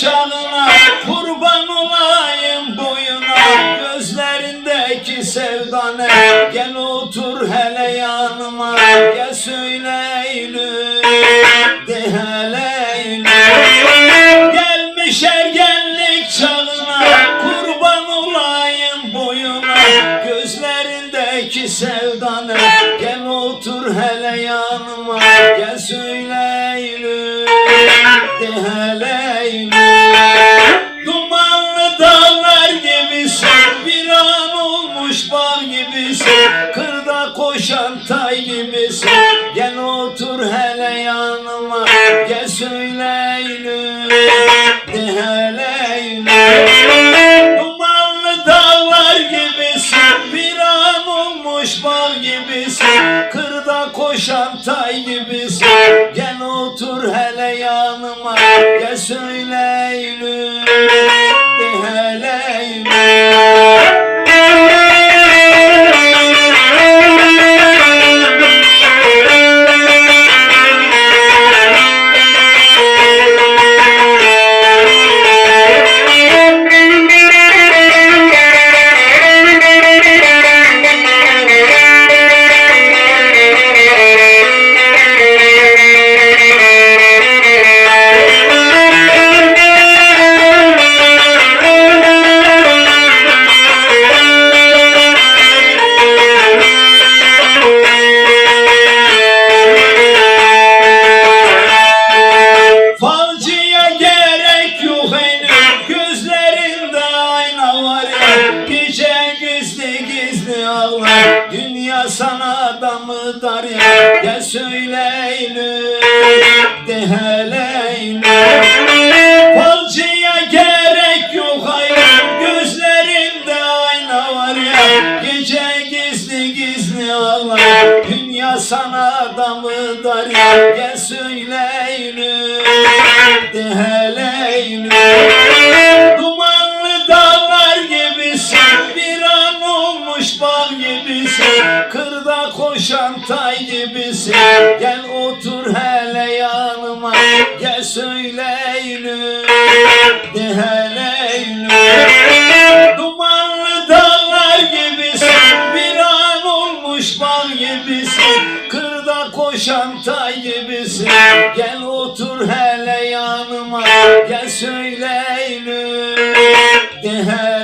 şanına kurban olayım boyuna Gözlerindeki sevdane gel otur hele yanıma Gel söyle Eylül de hele Eylül Gelmiş ergenlik çağına kurban olayım boyuna Gözlerindeki sevdane gel otur hele yanıma Gel söyle Eylül de hele Kırda koşan tay gibisin Gel otur hele yanıma Gel söyle Eylül De hele Eylül Dumanlı dağlar gibisin Bir an olmuş bal gibisin Kırda koşan tay gibisin Gel otur hele yanıma Gel söyle Eylül Dünya sana da mı dar ya? Gel söyle Eylül De hele Eylül. Falcıya gerek yok hayır Gözlerinde ayna var ya. Gece gizli gizli ağlar Dünya sana da mı dar ya? Gel söyle Eylül De hele bal gibisin Kırda koşan tay gibisin. Gel otur hele yanıma Gel söyle Eylül De hele Eylül. Dumanlı dağlar gibisin Bir an olmuş bal gibisin. Kırda koşan tay gibisin Gel otur hele yanıma Gel söyle Eylül De hele